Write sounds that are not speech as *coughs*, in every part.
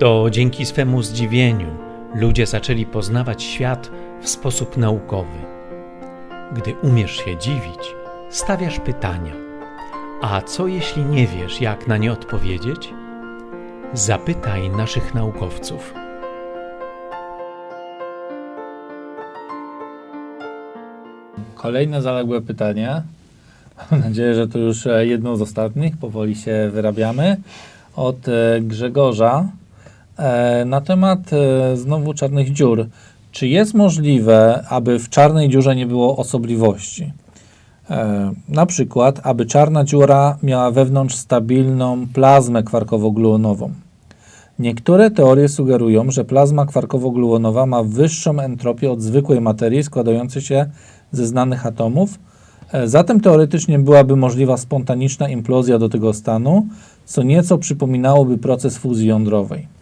To dzięki swemu zdziwieniu ludzie zaczęli poznawać świat w sposób naukowy. Gdy umiesz się dziwić, stawiasz pytania. A co jeśli nie wiesz, jak na nie odpowiedzieć? Zapytaj naszych naukowców. Kolejne zaległe pytanie. Mam nadzieję, że to już e, jedno z ostatnich. Powoli się wyrabiamy. Od e, Grzegorza. E, Na temat e, znowu czarnych dziur. Czy jest możliwe, aby w czarnej dziurze nie było osobliwości? E, Na przykład, aby czarna dziura miała wewnątrz stabilną plazmę kwarkowo-gluonową. Niektóre teorie sugerują, że plazma kwarkowo-gluonowa ma wyższą entropię od zwykłej materii składającej się ze znanych atomów. Zatem teoretycznie byłaby możliwa spontaniczna implozja do tego stanu, co nieco przypominałoby proces fuzji jądrowej.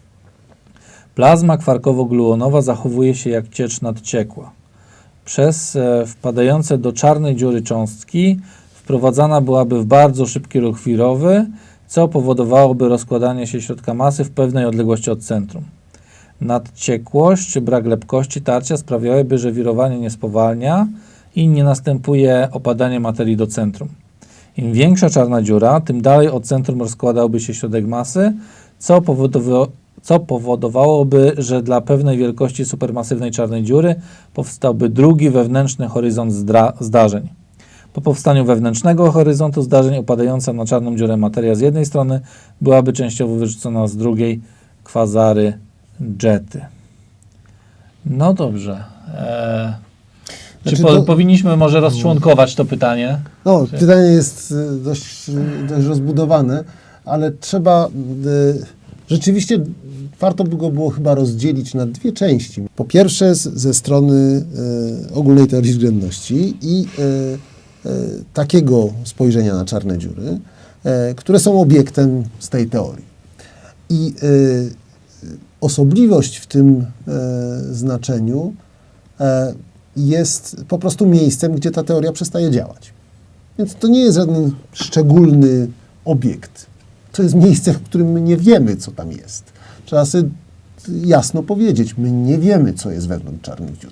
Plazma kwarkowo-gluonowa zachowuje się jak ciecz nadciekła. Przez e, wpadające do czarnej dziury cząstki wprowadzana byłaby w bardzo szybki ruch wirowy, co powodowałoby rozkładanie się środka masy w pewnej odległości od centrum. Nadciekłość brak lepkości tarcia sprawiałyby, że wirowanie nie spowalnia i nie następuje opadanie materii do centrum. Im większa czarna dziura, tym dalej od centrum rozkładałby się środek masy, co, co powodowałoby, że dla pewnej wielkości supermasywnej czarnej dziury powstałby drugi wewnętrzny horyzont zdarzeń. Po powstaniu wewnętrznego horyzontu zdarzeń opadająca na czarną dziurę materia z jednej strony byłaby częściowo wyrzucona z drugiej kwazary jety. No dobrze. Eee, czy Znaczy po, to- powinniśmy może rozczłonkować to pytanie? No, pytanie jest y, dość, y, dość rozbudowane, ale trzeba y, rzeczywiście warto by go było chyba rozdzielić na dwie części. Po pierwsze ze strony y, ogólnej teorii względności i y, y, takiego spojrzenia na czarne dziury, y, które są obiektem z tej teorii. I y, osobliwość w tym y, znaczeniu y, jest po prostu miejscem, gdzie ta teoria przestaje działać. Więc to nie jest żaden szczególny obiekt. To jest miejsce, w którym my nie wiemy, co tam jest. Trzeba sobie jasno powiedzieć, my nie wiemy, co jest wewnątrz czarnych dziur.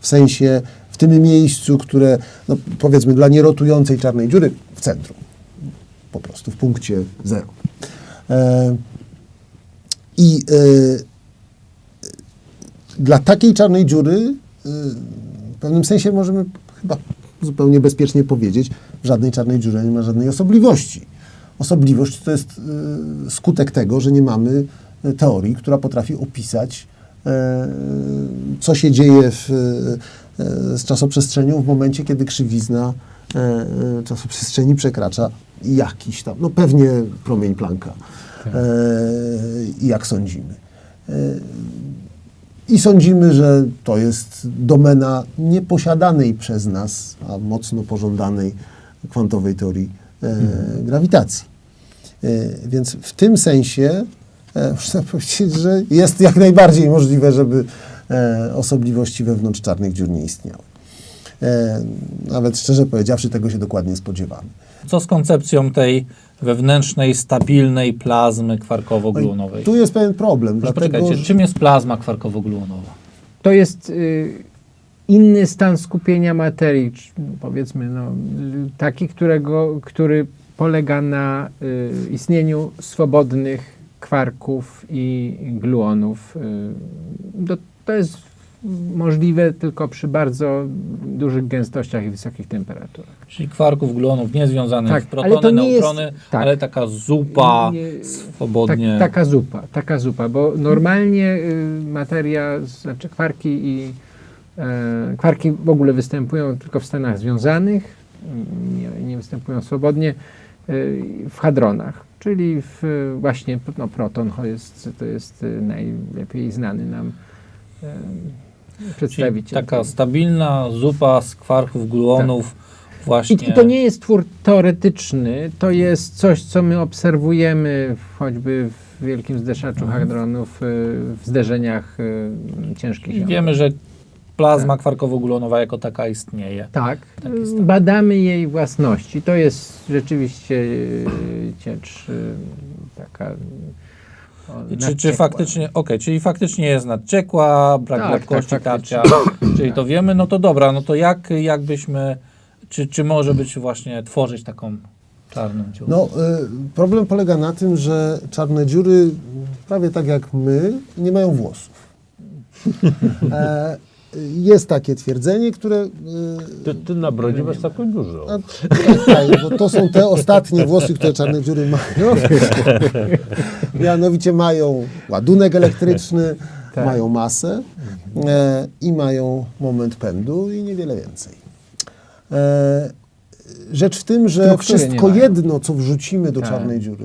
W sensie, w tym miejscu, które, no, powiedzmy, dla nierotującej czarnej dziury, w centrum. Po prostu, w punkcie zero. E, I e, dla takiej czarnej dziury y, w pewnym sensie możemy chyba zupełnie bezpiecznie powiedzieć, w żadnej czarnej dziurze nie ma żadnej osobliwości. Osobliwość to jest y, skutek tego, że nie mamy y, teorii, która potrafi opisać, e, co się dzieje w, z czasoprzestrzenią w momencie, kiedy krzywizna czasoprzestrzeni przekracza jakiś tam, no pewnie promień Plancka, e, jak sądzimy. I sądzimy, że to jest domena nieposiadanej przez nas, a mocno pożądanej kwantowej teorii e, grawitacji. E, więc w tym sensie e, *laughs* można powiedzieć, że jest jak najbardziej możliwe, żeby e, osobliwości wewnątrz czarnych dziur nie istniały. E, nawet szczerze powiedziawszy, tego się dokładnie spodziewamy. Co z koncepcją tej wewnętrznej, stabilnej plazmy kwarkowo-gluonowej? Tu jest pewien problem, Proszę dlatego poczekajcie, że- czym jest plazma kwarkowo-gluonowa? To jest y, inny stan skupienia materii, czy, powiedzmy, no, y, taki, którego, który polega na y, istnieniu swobodnych kwarków i gluonów. Y, to jest możliwe tylko przy bardzo dużych gęstościach i wysokich temperaturach. Czyli kwarków, gluonów niezwiązanych Tak, w ale protony, to nie jest- neutrony, tak. ale taka zupa Nie- swobodnie. Tak, taka zupa, taka zupa, bo normalnie y, materia, znaczy kwarki i e, kwarki w ogóle występują tylko w stanach związanych, nie, nie występują swobodnie y, w hadronach, czyli w, y, właśnie no, proton to jest, to jest y, najlepiej znany nam Czyli przedstawiciel. taka stabilna zupa z kwarków, gluonów właśnie. I, to nie jest twór teoretyczny, to jest coś, co my obserwujemy choćby w wielkim zdeszaczu Mhm. hadronów, y, w zderzeniach y, ciężkich. Wiemy, że plazma kwarkowo-gluonowa jako taka istnieje. Tak, Taki stan. badamy jej własności. To jest rzeczywiście y, ciecz y, taka Czy, czy nadciekła. faktycznie, okej, czyli faktycznie jest nadciekła, brak Tak, gładkości tak, tarcia, *coughs* czyli to wiemy, no to dobra, no to jak, jak byśmy, czy, czy może być właśnie tworzyć taką czarną dziurę? No, y, problem polega na tym, że czarne dziury, prawie tak jak my, nie mają włosów. *laughs* E, jest takie twierdzenie, które. y, Ty, ty na brodzie masz taką dużo. a, tak, tak, bo to są te ostatnie włosy, które czarne dziury mają. *laughs* Mianowicie mają ładunek elektryczny, Tak. mają masę e, i mają moment pędu i niewiele więcej. E, rzecz w tym, że Struktury wszystko jedno, co wrzucimy do Tak. czarnej dziury,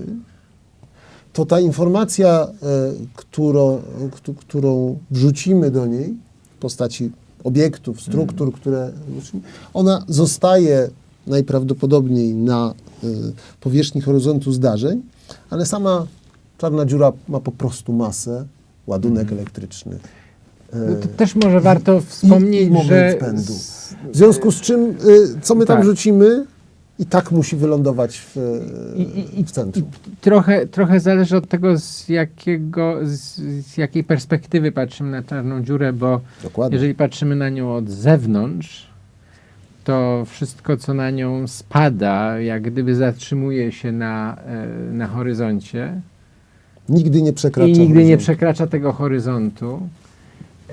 to ta informacja, e, którą, któ- którą wrzucimy do niej w postaci obiektów, struktur, które wrzucimy, ona zostaje najprawdopodobniej na e, powierzchni horyzontu zdarzeń, ale sama czarna dziura ma po prostu masę, ładunek elektryczny. e, No to też może warto i wspomnieć, moment że pędu. W związku z czym, y, co my tam Tak. rzucimy, i tak musi wylądować w, I- i- i- w centrum. trochę, trochę zależy od tego, z, jakiego, z, z jakiej perspektywy patrzymy na czarną dziurę, bo Dokładnie. jeżeli patrzymy na nią od zewnątrz, to wszystko, co na nią spada, jak gdyby zatrzymuje się na, e, na horyzoncie Nigdy nie przekracza. i nigdy nie horyzontu. przekracza tego horyzontu.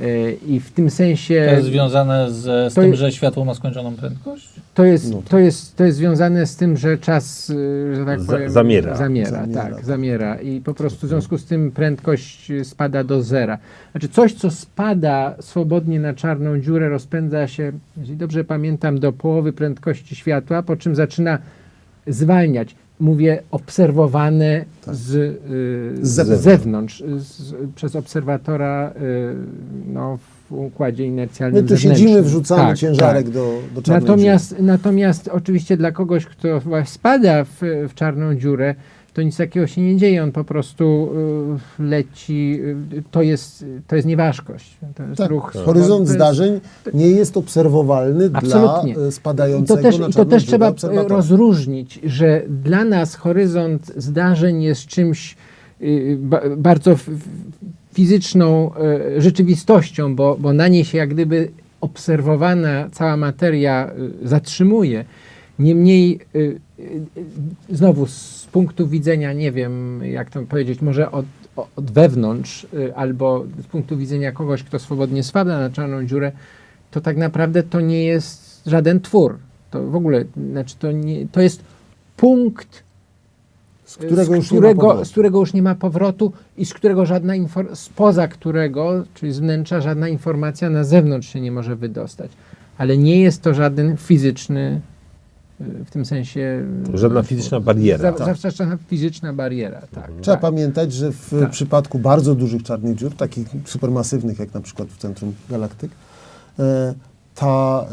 E, I w tym sensie To jest związane z, z tym, je- że światło ma skończoną prędkość? to jest, No tak. to, jest, to jest związane z tym, że czas, y, że tak powiem, zamiera. zamiera, Zamiera, tak, tak. zamiera. I po prostu w związku z tym prędkość y, spada do zera. Znaczy coś, co spada swobodnie na czarną dziurę, rozpędza się, jeśli dobrze pamiętam, do połowy prędkości światła, po czym zaczyna zwalniać. Mówię obserwowane Tak. z, y, Z z zewnątrz. zewnątrz, z, przez obserwatora y, no, w układzie inercjalnym My tu zewnętrznym. siedzimy, wrzucamy Tak, ciężarek tak. do, do czarnej Natomiast, natomiast oczywiście dla kogoś, kto właśnie spada w, w czarną dziurę, to nic takiego się nie dzieje. On po prostu y, leci. Y, to, jest, to jest nieważkość. To jest Tak, ruch. Horyzont to jest- zdarzeń nie jest obserwowalny Absolutnie. dla e, I to spadającego też, na i to też trzeba y, rozróżnić, że dla nas horyzont zdarzeń jest czymś y, ba, bardzo fizyczną y, rzeczywistością, bo, bo na niej się jak gdyby obserwowana cała materia y, zatrzymuje. Niemniej y, y, y, znowu z punktu widzenia, nie wiem jak to powiedzieć, może od, od wewnątrz albo z punktu widzenia kogoś, kto swobodnie spada na czarną dziurę, to tak naprawdę to nie jest żaden twór. To w ogóle, znaczy to, nie, to jest punkt, z którego z, już nie ma którego, powrotu. z którego już nie ma powrotu i z którego żadna spoza którego, czyli z wnętrza, żadna informacja na zewnątrz się nie może wydostać. Ale nie jest to żaden fizyczny, w tym sensie... Żadna fizyczna bariera. Za, Zawsze żadna fizyczna bariera, tak. Trzeba tak. pamiętać, że w Tak. przypadku bardzo dużych czarnych dziur, takich supermasywnych jak na przykład w centrum galaktyk, e, ta,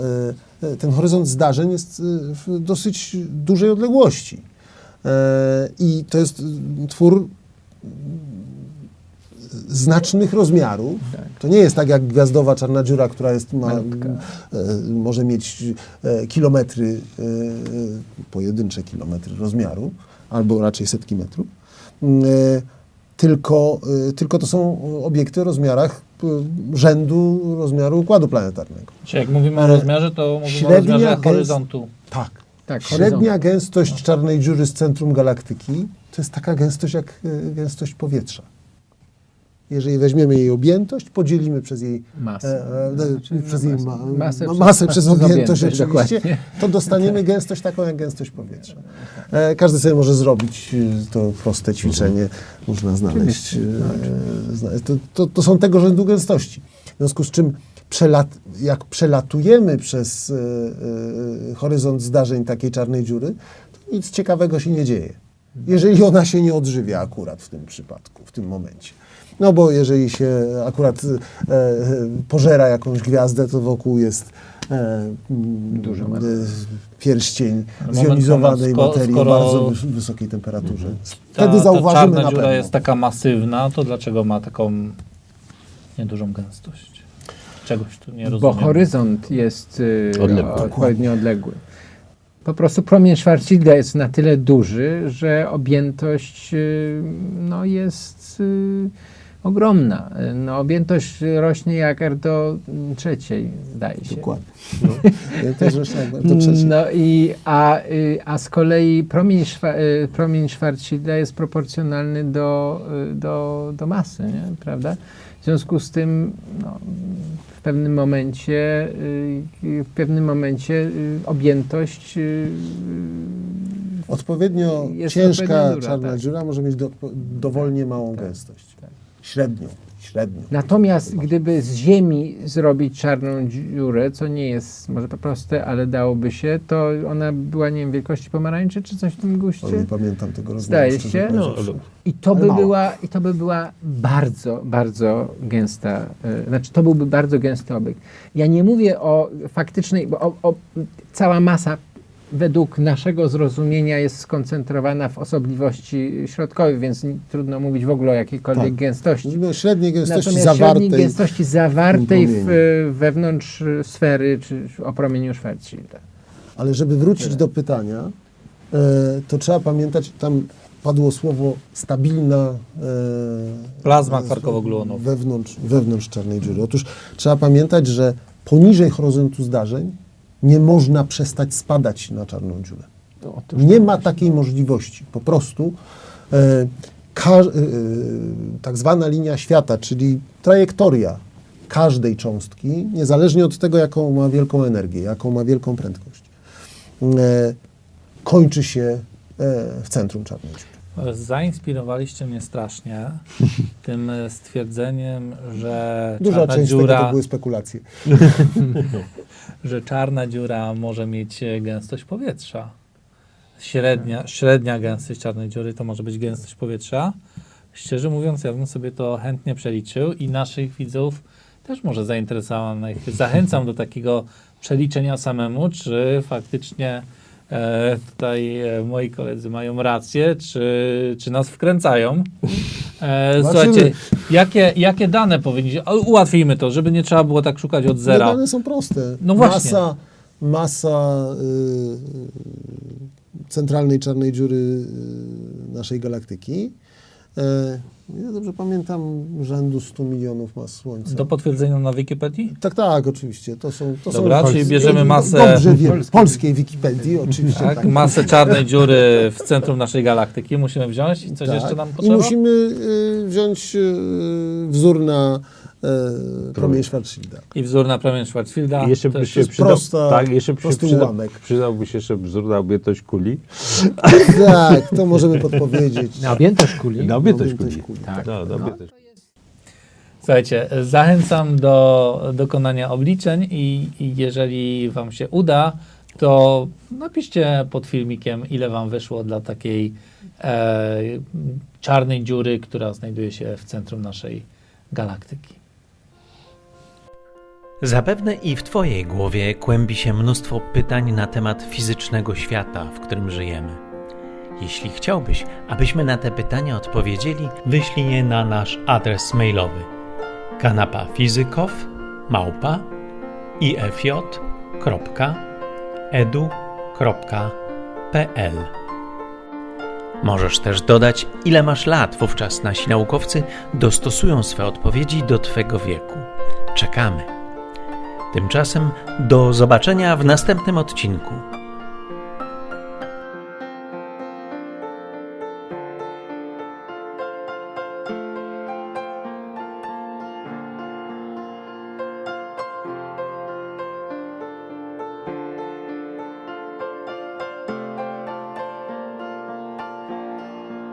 e, ten horyzont zdarzeń jest e, w dosyć dużej odległości. E, I to jest e, twór znacznych rozmiarów. Tak. To nie jest tak jak gwiazdowa czarna dziura, która jest, ma, e, może mieć e, kilometry, e, e, pojedyncze kilometry rozmiaru, albo raczej setki metrów. Mm, e, Tylko, e, tylko to są obiekty o rozmiarach e, rzędu rozmiaru układu planetarnego. Czyli jak mówimy o rozmiarze, to mówimy średnia o rozmiarze gęst- horyzontu. Tak. tak Średnia gęstość czarnej dziury z centrum galaktyki to jest taka gęstość jak e, gęstość powietrza. Jeżeli weźmiemy jej objętość, podzielimy przez jej Masę. E, e, przez no jej masę- ma, masę masę, przez- masę przez przez objętość objętość, oczywiście, dokładnie. to dostaniemy gęstość taką jak gęstość powietrza. E, każdy sobie może zrobić e, to proste ćwiczenie, można znaleźć. e, zna- To, to, to są tego rzędu gęstości. W związku z czym przelat, jak przelatujemy przez e, e, horyzont zdarzeń takiej czarnej dziury, to nic ciekawego się nie dzieje. Jeżeli ona się nie odżywia akurat w tym przypadku, w tym momencie. No bo jeżeli się akurat e, e, pożera jakąś gwiazdę, to wokół jest e, mm, e, materii. pierścień zjonizowanej materii skoro- o bardzo wys- wysokiej temperaturze. Ta, Wtedy ta zauważymy czarna na pewno. jest taka masywna, to dlaczego ma taką niedużą gęstość? Czegoś tu nie Bo rozumiem. horyzont jest y, Odległy. odpowiednio odległy. po prostu promień Schwarzschilda jest na tyle duży, że objętość y, no, jest y, ogromna. No, objętość rośnie jak R do trzeciej, zdaje się. Dokładnie. *laughs* Ja też myślałem, to trzecie. No i, a, y, a z kolei promień, szwa, y, promień Schwarzschilda jest proporcjonalny do, y, do, do masy, nie? prawda? W związku z tym no, w pewnym momencie, w pewnym momencie objętość Odpowiednio ciężka odpowiednio czarna tak. dziura może mieć do, dowolnie małą gęstość. Średnią, średnią. Natomiast gdyby z Ziemi zrobić czarną dziurę, co nie jest może proste, ale dałoby się, to ona była, nie wiem, wielkości pomarańczy czy coś w tym O, guście? nie pamiętam tego rozmowy. Zdaje się. powiedziawszy. I to, by była, I to by była bardzo, bardzo gęsta, y, znaczy to byłby bardzo gęsty obiekt. Ja nie mówię o faktycznej, bo o, o, cała masa według naszego zrozumienia jest skoncentrowana w osobliwości środkowej, więc nie- trudno mówić w ogóle o jakiejkolwiek Tak. gęstości. Mówimy o średniej gęstości Natomiast średniej zawartej. gęstości zawartej w, y, wewnątrz sfery, czy o promieniu Schwarzschilda. Ale żeby wrócić do pytania, e, to trzeba pamiętać, tam padło słowo stabilna e, Plazma e, kwarkowo-gluonowa. wewnątrz, wewnątrz czarnej dziury. Otóż trzeba pamiętać, że poniżej horyzontu zdarzeń nie można przestać spadać na czarną dziurę. Nie ma takiej możliwości. Po prostu e, ka, e, tak zwana linia świata, czyli trajektoria każdej cząstki, niezależnie od tego, jaką ma wielką energię, jaką ma wielką prędkość, e, kończy się e, w centrum czarnej dziury. Zainspirowaliście mnie strasznie *laughs* tym stwierdzeniem, że Duża czarna część tego dziura, to były spekulacje. *laughs* że czarna dziura może mieć e, gęstość powietrza. Średnia, średnia gęstość czarnej dziury to może być gęstość powietrza. Szczerze mówiąc, ja bym sobie to chętnie przeliczył i naszych widzów też może zainteresowanych. Zachęcam do takiego przeliczenia samemu, czy faktycznie tutaj e, moi koledzy mają rację, czy, czy nas wkręcają. E, *laughs* słuchajcie, jakie, jakie dane powinniśmy... o, Ułatwijmy to, żeby nie trzeba było tak szukać od zera. Dane są proste. No właśnie. Masa, masa y, centralnej czarnej dziury y, naszej galaktyki. E, ja dobrze pamiętam, rzędu 100 milionów mas Słońca. Do potwierdzenia na Wikipedii? Tak, tak, oczywiście. To są, to Dobra, są czyli bierzemy masę- Dobrze wiem, polskiej Wikipedii, oczywiście. Tak, Tak, masę czarnej dziury w centrum naszej galaktyki musimy wziąć i coś Tak. jeszcze nam I potrzeba? musimy y, wziąć y, wzór na y, promień Schwarzschilda. I wzór na promień Schwarzschilda. I jeszcze To by jest się przydał, prosta- tak, jeszcze by się prosty przyda, ułamek. przydałby się jeszcze wzór na objętość kuli. Tak, to możemy podpowiedzieć. Na objętość kuli. Na objętość objętość kuli. kuli. Tak. No, na objętość. Słuchajcie, zachęcam do dokonania obliczeń i, i jeżeli Wam się uda, to napiszcie pod filmikiem, ile Wam wyszło dla takiej e, czarnej dziury, która znajduje się w centrum naszej galaktyki. Zapewne i w Twojej głowie kłębi się mnóstwo pytań na temat fizycznego świata, w którym żyjemy. Jeśli chciałbyś, abyśmy na te pytania odpowiedzieli, wyślij je na nasz adres mailowy kanapafizykow małpa ifj.edu.pl Możesz też dodać, ile masz lat, wówczas nasi naukowcy dostosują swe odpowiedzi do Twego wieku. Czekamy. Tymczasem do zobaczenia w następnym odcinku.